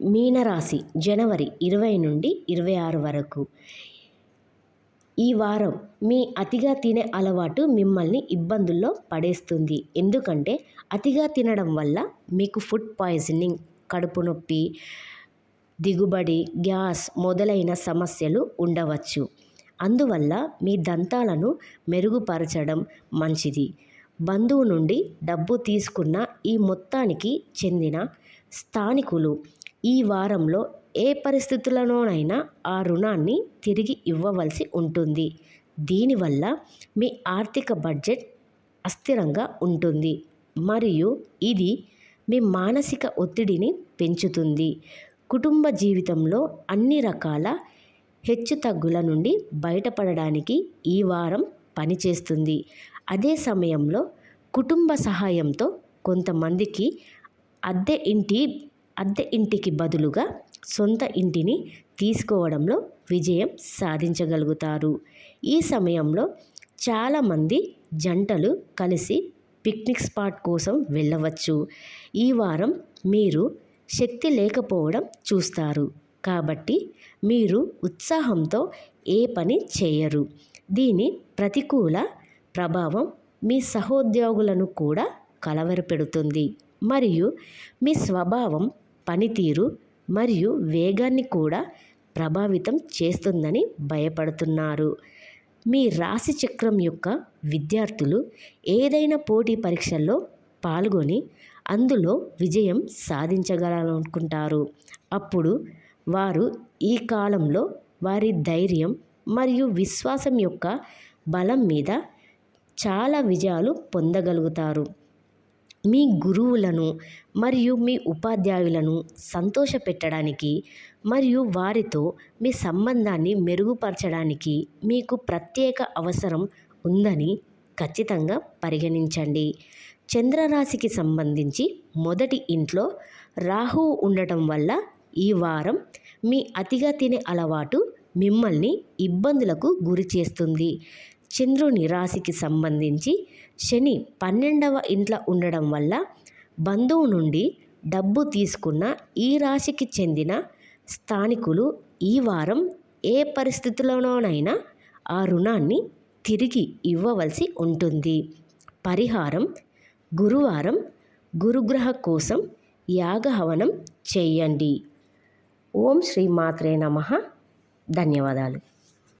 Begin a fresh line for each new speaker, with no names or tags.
మీనరాశి జనవరి ఇరవై నుండి ఇరవై ఆరు వరకు. ఈ వారం మీ అతిగా తినే అలవాటు మిమ్మల్ని ఇబ్బందుల్లో పడేస్తుంది. ఎందుకంటే అతిగా తినడం వల్ల మీకు ఫుడ్ పాయిజనింగ్ కడుపు నొప్పి దిగుబడి గ్యాస్ మొదలైన సమస్యలు ఉండవచ్చు. అందువల్ల మీ దంతాలను మెరుగుపరచడం మంచిది. బంధువు నుండి డబ్బు తీసుకున్న ఈ మొత్తానికి చెందిన స్థానికులు ఈ వారంలో ఏ పరిస్థితులలోనైనా ఆ రుణాన్ని తిరిగి ఇవ్వవలసి ఉంటుంది. దీనివల్ల మీ ఆర్థిక బడ్జెట్ అస్థిరంగా ఉంటుంది. మరియు ఇది మీ మానసిక ఒత్తిడిని పెంచుతుంది. కుటుంబ జీవితంలో అన్ని రకాల హెచ్చుతగ్గుల నుండి బయటపడడానికి ఈ వారం పనిచేస్తుంది. అదే సమయంలో కుటుంబ సహాయంతో కొంతమందికి అద్దె ఇంటి అద్దె ఇంటికి బదులుగా సొంత ఇంటిని తీసుకోవడంలో విజయం సాధించగలుగుతారు. ఈ సమయంలో చాలామంది జంటలు కలిసి పిక్నిక్ స్పాట్ కోసం వెళ్ళవచ్చు. ఈ వారం మీరు శక్తి లేకపోవడం చూస్తారు. కాబట్టి మీరు ఉత్సాహంతో ఏ పని చేయరు. దీని ప్రతికూల ప్రభావం మీ సహోద్యోగులను కూడా కలవరపెడుతుంది. మరియు మీ స్వభావం పనితీరు మరియు వేగాన్ని కూడా ప్రభావితం చేస్తుందని భయపడుతున్నారు. మీ రాశి చక్రం యొక్క విద్యార్థులు ఏదైనా పోటీ పరీక్షల్లో పాల్గొని అందులో విజయం సాధించగలనుకుంటారు అప్పుడు వారు ఈ కాలంలో వారి ధైర్యం మరియు విశ్వాసం యొక్క బలం మీద చాలా విజయాలు పొందగలుగుతారు. మీ గురువులను మరియు మీ ఉపాధ్యాయులను సంతోషపెట్టడానికి మరియు వారితో మీ సంబంధాన్ని మెరుగుపరచడానికి మీకు ప్రత్యేక అవసరం ఉందని ఖచ్చితంగా పరిగణించండి. చంద్రరాశికి సంబంధించి మొదటి ఇంట్లో రాహువు ఉండటం వల్ల ఈ వారం మీ అతిగా తినే అలవాటు మిమ్మల్ని ఇబ్బందులకు గురి చేస్తుంది చంద్రుని రాశికి సంబంధించి శని పన్నెండవ ఇంట్లో ఉండడం వల్ల బంధువు నుండి డబ్బు తీసుకున్న ఈ రాశికి చెందిన స్థానికులు ఈ వారం ఏ పరిస్థితుల్లోనైనా ఆ రుణాన్ని తిరిగి ఇవ్వవలసి ఉంటుంది. పరిహారం గురువారం గురుగ్రహ కోసం యాగహవనం చేయండి. ఓం శ్రీ మాత్రే నమ. ధన్యవాదాలు.